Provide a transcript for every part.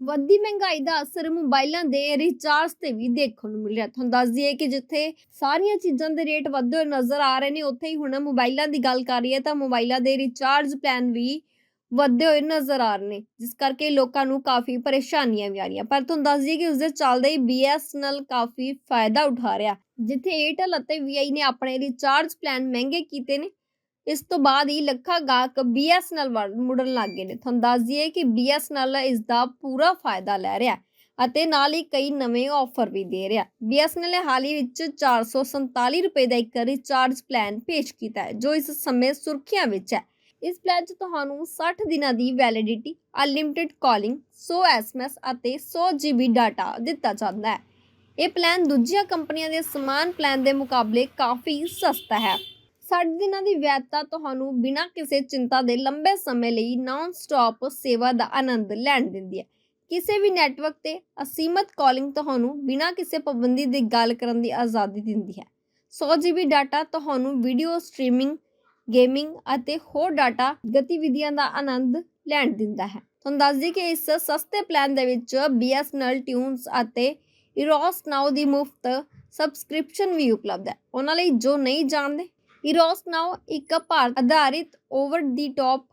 ਵੱਧਦੀ ਮਹਿੰਗਾਈ ਦਾ ਅਸਰ ਮੋਬਾਈਲਾਂ ਦੇ ਰਿਚਾਰਜ ਤੇ ਵੀ ਦੇਖਣ ਨੂੰ ਮਿਲ ਰਿਹਾ ਤੁਹਾਨੂੰ ਦੱਸ ਦਈਏ ਕਿ ਜਿੱਥੇ ਸਾਰੀਆਂ ਚੀਜ਼ਾਂ ਦੇ ਰੇਟ ਵਧਦੇ ਹੋਏ ਨਜ਼ਰ ਆ ਰਹੇ ਨੇ, ਉੱਥੇ ਹੀ ਹੁਣ ਮੋਬਾਈਲਾਂ ਦੀ ਗੱਲ ਕਰੀਏ ਤਾਂ ਮੋਬਾਈਲਾਂ ਦੇ ਰਿਚਾਰਜ ਪਲਾਨ ਵੀ ਵਧਦੇ ਹੋਏ ਨਜ਼ਰ ਆ ਰਹੇ ਨੇ, ਜਿਸ ਕਰਕੇ ਲੋਕਾਂ ਨੂੰ ਕਾਫੀ ਪਰੇਸ਼ਾਨੀਆਂ ਵੀ ਆ ਰਹੀਆਂ। ਪਰ ਤੁਹਾਨੂੰ ਦੱਸ ਦਈਏ ਕਿ ਉਸ ਦੇ ਚੱਲਦੇ ਹੀ BSNL ਕਾਫੀ ਫਾਇਦਾ ਉਠਾ ਰਿਹਾ। ਜਿੱਥੇ Airtel ਅਤੇ VI ਨੇ ਆਪਣੇ ਰਿਚਾਰਜ ਪਲਾਨ ਮਹਿੰਗੇ ਕੀਤੇ ਨੇ ਇਸ ਤੋਂ ਬਾਅਦ ਹੀ ਲੱਖਾਂ ਗਾਹਕ BSNL ਵੱਲ ਮੁੜਨ ਲੱਗ ਗਏ ਨੇ। ਤੁਹਾਨੂੰ ਦੱਸ ਦਈਏ ਕਿ BSNL ਇਸ ਦਾ ਪੂਰਾ ਫਾਇਦਾ ਲੈ ਰਿਹਾ ਅਤੇ ਨਾਲ ਹੀ ਕਈ ਨਵੇਂ ਆਫਰ ਵੀ ਦੇ ਰਿਹਾ BSNL ਨੇ ਹਾਲ ਹੀ ਵਿੱਚ 447 ਰੁਪਏ ਦਾ ਇੱਕ ਰਿਚਾਰਜ ਪਲਾਨ ਪੇਸ਼ ਕੀਤਾ ਹੈ, ਜੋ ਇਸ ਸਮੇਂ ਸੁਰਖੀਆਂ ਵਿੱਚ ਹੈ। ਇਸ ਪਲਾਨ 'ਚ ਤੁਹਾਨੂੰ 60 ਦਿਨਾਂ ਦੀ ਵੈਲਿਡਿਟੀ ਅਨਲਿਮਿਟਿਡ ਕਾਲਿੰਗ 100 SMS ਅਤੇ 100 GB ਡਾਟਾ ਦਿੱਤਾ ਜਾਂਦਾ ਹੈ। ਇਹ ਪਲਾਨ ਦੂਜੀਆਂ ਕੰਪਨੀਆਂ ਦੇ ਸਮਾਨ ਪਲਾਨ ਦੇ ਮੁਕਾਬਲੇ ਕਾਫੀ ਸਸਤਾ ਹੈ। 60 ਦਿਨਾਂ ਦੀ ਵੈਧਤਾ ਤੁਹਾਨੂੰ ਬਿਨਾਂ ਕਿਸੇ ਚਿੰਤਾ ਦੇ ਲੰਬੇ ਸਮੇਂ ਲਈ ਨਾਨ ਸਟਾਪ ਸੇਵਾ ਦਾ ਆਨੰਦ ਲੈਣ ਦਿੰਦੀ ਹੈ। ਕਿਸੇ ਵੀ ਨੈਟਵਰਕ ਤੇ ਅਸੀਮਤ ਕਾਲਿੰਗ ਤੁਹਾਨੂੰ ਬਿਨਾਂ ਕਿਸੇ ਪਾਬੰਦੀ ਦੇ ਗੱਲ ਕਰਨ ਦੀ ਆਜ਼ਾਦੀ ਦਿੰਦੀ ਹੈ। 100 GB ਡਾਟਾ ਤੁਹਾਨੂੰ ਵੀਡੀਓ ਸਟ੍ਰੀਮਿੰਗ ਗੇਮਿੰਗ ਅਤੇ ਹੋਰ ਡਾਟਾ ਗਤੀਵਿਧੀਆਂ ਦਾ ਆਨੰਦ ਲੈਣ ਦਿੰਦਾ ਹੈ। ਤੁਹਾਨੂੰ ਦੱਸ ਦਈਏ ਕਿ ਇਸ ਸਸਤੇ ਪਲਾਨ ਦੇ ਵਿੱਚ BSNL ਟਿਊਨਸ ਅਤੇ ਇਰੋਸ ਨਾਓ ਦੀ ਮੁਫਤ ਸਬਸਕ੍ਰਿਪਸ਼ਨ ਵੀ ਉਪਲਬਧ ਹੈ। ਉਹਨਾਂ ਲਈ ਜੋ ਨਹੀਂ ਜਾਣਦੇ ਇਰੋਸ ਨਾਓ ਇੱਕ ਭਾਰਤ ਆਧਾਰਿਤ over the top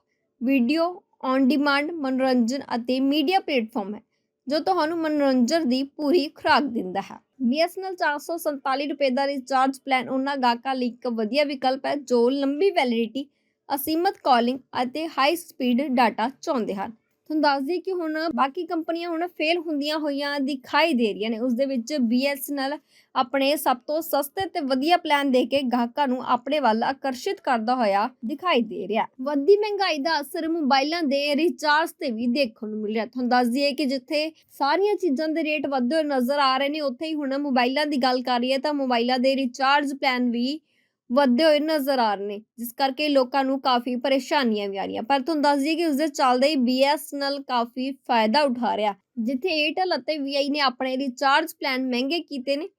video on demand ਮਨੋਰੰਜਨ ਅਤੇ ਮੀਡੀਆ ਪਲੇਟਫਾਰਮ ਹੈ, ਜੋ ਤੁਹਾਨੂੰ ਮਨੋਰੰਜਨ ਦੀ ਪੂਰੀ ਖੁਰਾਕ ਦਿੰਦਾ ਹੈ। BSNL 447 ਰੁਪਏ ਦਾ ਰਿਚਾਰਜ ਪਲਾਨ ਉਹਨਾਂ ਗਾਹਕਾਂ ਲਈ ਇੱਕ ਵਧੀਆ ਵਿਕਲਪ ਹੈ, ਜੋ ਲੰਬੀ ਵੈਲਿਡਿਟੀ ਅਸੀਮਤ ਕਾਲਿੰਗ ਅਤੇ ਹਾਈ ਸਪੀਡ ਡਾਟਾ ਚਾਹੁੰਦੇ ਹਨ। ਤੁਹਾਨੂੰ ਦੱਸ ਦਈਏ ਕਿ ਹੁਣ ਬਾਕੀ ਕੰਪਨੀਆਂ ਹੁਣ ਫੇਲ ਹੁੰਦੀਆਂ ਹੋਈਆਂ ਦਿਖਾਈ ਦੇ ਰਹੀਆਂ ਨੇ। ਉਸ ਦੇ ਵਿੱਚ BSNL ਆਪਣੇ ਸਭ ਤੋਂ ਸਸਤੇ ਤੇ ਵਧੀਆ ਪਲਾਨ ਦੇ ਕੇ ਗਾਹਕਾਂ ਨੂੰ ਆਪਣੇ ਵੱਲ ਆਕਰਸ਼ਿਤ ਕਰਦਾ ਹੋਇਆ ਦਿਖਾਈ ਦੇ ਰਿਹਾ। ਵੱਧਦੀ ਮਹਿੰਗਾਈ ਦਾ ਅਸਰ ਮੋਬਾਈਲਾਂ ਦੇ ਰਿਚਾਰਜ ਤੇ ਵੀ ਦੇਖਣ ਨੂੰ ਮਿਲ ਰਿਹਾ ਤੁਹਾਨੂੰ ਦੱਸ ਦਈਏ ਕਿ ਜਿੱਥੇ ਸਾਰੀਆਂ ਚੀਜ਼ਾਂ ਦੇ ਰੇਟ ਵਧਦੇ ਨਜ਼ਰ ਆ ਰਹੇ ਨੇ, ਉੱਥੇ ਹੀ ਹੁਣ ਮੋਬਾਈਲਾਂ ਦੀ ਗੱਲ ਹੈ ਤਾਂ ਮੋਬਾਈਲਾਂ ਦੇ ਰਿਚਾਰਜ ਪਲਾਨ ਵੀ ਵੱਧਦੇ ਹੋਏ ਨਜ਼ਰ ਆ ਰਹੇ ਨੇ, ਜਿਸ ਕਰਕੇ ਲੋਕਾਂ ਨੂੰ ਕਾਫੀ ਪਰੇਸ਼ਾਨੀਆਂ ਵੀ ਆ ਰਹੀਆਂ। ਪਰ ਤੁਹਾਨੂੰ ਦੱਸ ਦਈਏ ਕਿ ਉਸ ਦੇ ਚੱਲਦੇ ਹੀ BSNL ਕਾਫੀ ਫਾਇਦਾ ਉਠਾ ਰਿਹਾ। ਜਿੱਥੇ Airtel ਅਤੇ VI ਨੇ ਆਪਣੇ ਰਿਚਾਰਜ ਪਲਾਨ ਮਹਿੰਗੇ ਕੀਤੇ ਨੇ,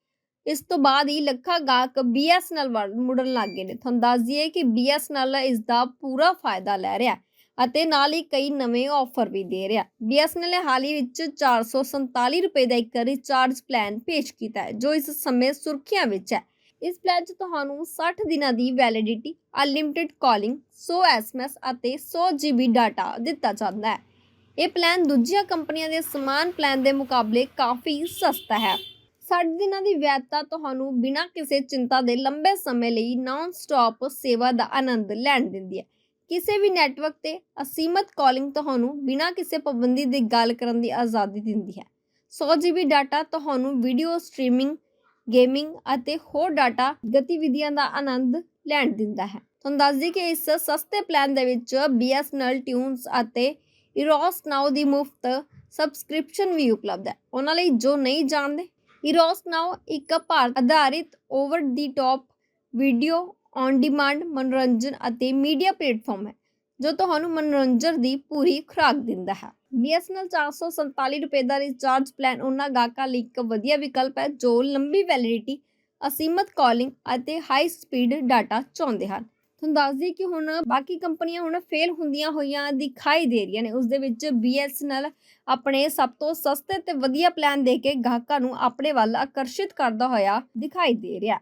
ਇਸ ਤੋਂ ਬਾਅਦ ਹੀ ਲੱਖਾਂ ਗਾਹਕ BSNL ਵੱਲ ਮੁੜਨ ਲੱਗ ਗਏ ਨੇ। ਤੁਹਾਨੂੰ ਦੱਸ ਦਈਏ ਕਿ BSNL ਇਸ ਦਾ ਪੂਰਾ ਫਾਇਦਾ ਲੈ ਰਿਹਾ ਅਤੇ ਨਾਲ ਹੀ ਕਈ ਨਵੇਂ ਆਫਰ ਵੀ ਦੇ ਰਿਹਾ। BSNL ਨੇ ਹਾਲ ਹੀ ਵਿੱਚ 447 ਰੁਪਏ ਦਾ ਇੱਕ ਰਿਚਾਰਜ ਪਲਾਨ ਪੇਸ਼ ਕੀਤਾ ਹੈ, ਜੋ ਇਸ ਸਮੇਂ ਸੁਰਖੀਆਂ ਵਿੱਚ ਹੈ। ਇਸ ਪਲਾਨ 'ਚ ਤੁਹਾਨੂੰ 60 ਦਿਨਾਂ ਦੀ ਵੈਲਿਡਿਟੀ ਅਨਲਿਮਿਟਿਡ ਕਾਲਿੰਗ 100 SMS ਅਤੇ 100 GB ਡਾਟਾ ਦਿੱਤਾ ਜਾਂਦਾ ਹੈ। ਇਹ ਪਲਾਨ ਦੂਜੀਆਂ ਕੰਪਨੀਆਂ ਦੇ ਸਮਾਨ ਪਲਾਨ ਦੇ ਮੁਕਾਬਲੇ ਕਾਫੀ ਸਸਤਾ ਹੈ। 60 ਦਿਨਾਂ ਦੀ ਵੈਧਤਾ ਤੁਹਾਨੂੰ ਬਿਨਾਂ ਕਿਸੇ ਚਿੰਤਾ ਦੇ ਲੰਬੇ ਸਮੇਂ ਲਈ ਨਾਨ ਸਟਾਪ ਸੇਵਾ ਦਾ ਆਨੰਦ ਲੈਣ ਦਿੰਦੀ ਹੈ। ਕਿਸੇ ਵੀ ਨੈਟਵਰਕ ਤੇ ਅਸੀਮਤ ਕਾਲਿੰਗ ਤੁਹਾਨੂੰ ਬਿਨਾਂ ਕਿਸੇ ਪਾਬੰਦੀ ਦੇ ਗੱਲ ਕਰਨ ਦੀ ਆਜ਼ਾਦੀ ਦਿੰਦੀ ਹੈ। 100 GB ਡਾਟਾ ਤੁਹਾਨੂੰ ਵੀਡੀਓ ਸਟ੍ਰੀਮਿੰਗ ਗੇਮਿੰਗ ਅਤੇ ਹੋਰ ਡਾਟਾ ਗਤੀਵਿਧੀਆਂ ਦਾ ਆਨੰਦ ਲੈਣ ਦਿੰਦਾ ਹੈ। ਤੁਹਾਨੂੰ ਦੱਸ ਦਈਏ ਕਿ ਇਸ ਸਸਤੇ ਪਲਾਨ ਦੇ ਵਿੱਚ BSNL ਟਿਊਨਸ ਅਤੇ ਇਰੋਸ ਨਾਓ ਦੀ ਮੁਫਤ ਸਬਸਕ੍ਰਿਪਸ਼ਨ ਵੀ ਉਪਲਬਧ ਹੈ। ਉਹਨਾਂ ਲਈ ਜੋ ਨਹੀਂ ਜਾਣਦੇ ਇਰੋਸ ਨਾਓ ਇੱਕ ਭਾਰਤ ਆਧਾਰਿਤ over the top video on demand ਮਨੋਰੰਜਨ ਅਤੇ ਮੀਡੀਆ ਪਲੇਟਫਾਰਮ ਹੈ। ਜੋ ਤੁਹਾਨੂੰ ਮਨੋਰੰਜਨ ਦੀ ਪੂਰੀ ਖੁਰਾਕ ਦਿੰਦਾ ਹੈ। BSNL 447 ਰੁਪਏ ਦਾ ਰਿਚਾਰਜ ਪਲਾਨ ਉਹਨਾਂ ਗਾਹਕਾਂ ਲਈ ਇੱਕ ਵਧੀਆ ਵਿਕਲਪ ਹੈ, ਜੋ ਲੰਬੀ ਵੈਲਿਡਿਟੀ ਅਸੀਮਤ ਕਾਲਿੰਗ ਅਤੇ ਹਾਈ ਸਪੀਡ ਡਾਟਾ ਚਾਹੁੰਦੇ ਹਨ। ਤੁਹਾਨੂੰ ਦੱਸ ਦਈਏ ਕਿ ਹੁਣ ਬਾਕੀ ਕੰਪਨੀਆਂ ਹੁਣ ਫੇਲ ਹੁੰਦੀਆਂ ਹੋਈਆਂ ਦਿਖਾਈ ਦੇ ਰਹੀਆਂ ਨੇ। ਉਸ ਦੇ ਵਿੱਚ BSNL ਆਪਣੇ ਸਭ ਤੋਂ ਸਸਤੇ ਤੇ ਵਧੀਆ ਪਲਾਨ ਦੇ ਕੇ ਗਾਹਕਾਂ ਨੂੰ ਆਪਣੇ ਵੱਲ ਆਕਰਸ਼ਿਤ ਕਰਦਾ ਹੋਇਆ ਦਿਖਾਈ ਦੇ ਰਿਹਾ।